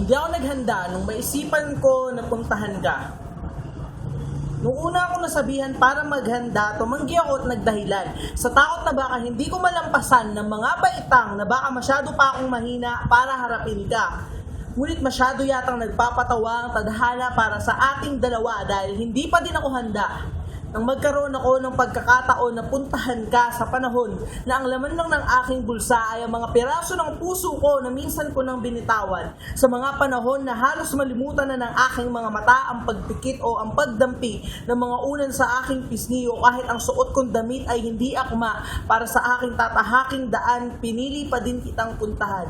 Hindi ako naghanda nung maisipan ko na puntahan ka. Nung una ako nasabihan para maghanda, tumanggi ako at nagdahilan. Sa takot na baka hindi ko malampasan ng mga baitang na baka masyado pa akong mahina para harapin ka. Ngunit masyado yatang nagpapatawa ang tadhana para sa ating dalawa dahil hindi pa din ako handa. Nang magkaroon ako ng pagkakataon na puntahan ka sa panahon na ang laman lang ng aking bulsa ay ang mga piraso ng puso ko na minsan ko nang binitawan. Sa mga panahon na halos malimutan na ng aking mga mata ang pagpikit o ang pagdampi ng mga unan sa aking pisngi o kahit ang suot kong damit ay hindi akma para sa aking tatahaking daan, pinili pa din kitang puntahan.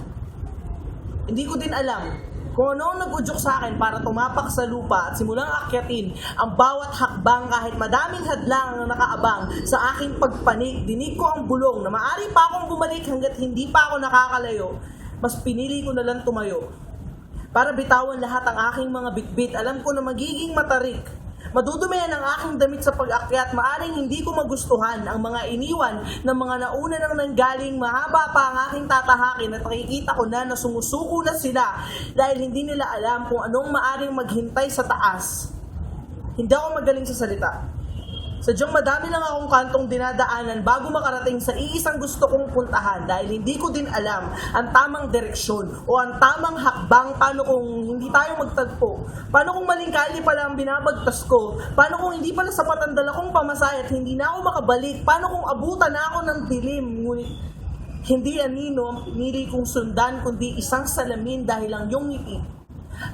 Hindi ko din alam kung ano ang sa akin para tumapak sa lupa at simulang akyatin ang bawat hakbang kahit madaming hadlang ang nakaabang sa aking pagpanik. Dinig ko ang bulong na maari pa akong bumalik hanggat hindi pa ako nakakalayo. Mas pinili ko na lang tumayo. Para bitawan lahat ang aking mga bitbit, alam ko na magiging matarik. Madudumihan ang aking damit sa pag-akyat, maaring hindi ko magustuhan ang mga iniwan ng mga nauna nang nanggaling, mahaba pa ang aking tatahakin at nakikita ko na na sumusuko na sila dahil hindi nila alam kung anong maaring maghintay sa taas. Hindi ako magaling sa salita. Sadyang madami lang akong kantong dinadaanan bago makarating sa iisang gusto kong puntahan dahil hindi ko din alam ang tamang direksyon o ang tamang hakbang paano kung hindi tayo magtagpo. Paano kung maling kali pala ang binabagtas ko? Paano kung hindi pala sapat ang dala kong pamasay at hindi na ako makabalik? Paano kung abutan na ako ng dilim? Ngunit hindi anino ang pinili kong sundan kundi isang salamin dahil ang iyong ngiti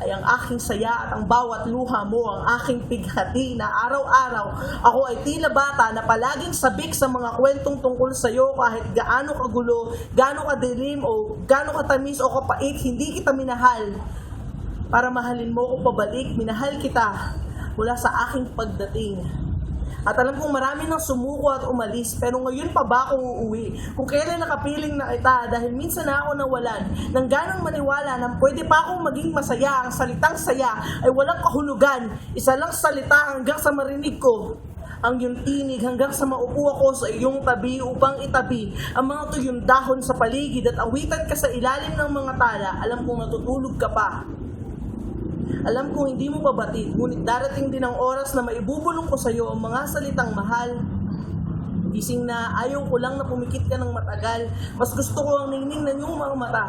ay ang aking saya at ang bawat luha mo ang aking pighati na araw-araw ako ay tila bata na palaging sabik sa mga kwentong tungkol sa iyo kahit gaano kagulo, gaano kadilim o gaano katamis o kapait, hindi kita minahal. Para mahalin mo ko pabalik, minahal kita mula sa aking pagdating. At alam kong marami nang sumuko at umalis, pero ngayon pa ba ako uuwi? Kung kailan nakapiling na kita dahil minsan na ako nawalan ng ganang maniwala na pwede pa akong maging masaya, ang salitang saya ay walang kahulugan. Isa lang salita hanggang sa marinig ko ang iyong tinig hanggang sa maupo ako sa iyong tabi upang itabi ang mga tuyong dahon sa paligid at awitan ka sa ilalim ng mga tala, alam kong natutulog ka pa. Alam kong hindi mo pabatid, ngunit darating din ang oras na maibubulong ko sa iyo ang mga salitang mahal. Gising na ayaw ko lang na pumikit ka ng matagal. Mas gusto ko ang ningning ng iyong mga mata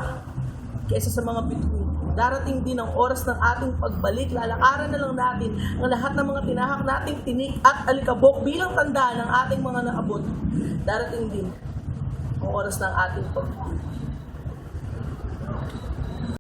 kaysa sa mga bituin. Darating din ang oras ng ating pagbalik. Lalakaran na lang natin ang lahat ng mga tinahak nating tinik at alikabok bilang tanda ng ating mga naabot. Darating din ang oras ng ating pagbalik.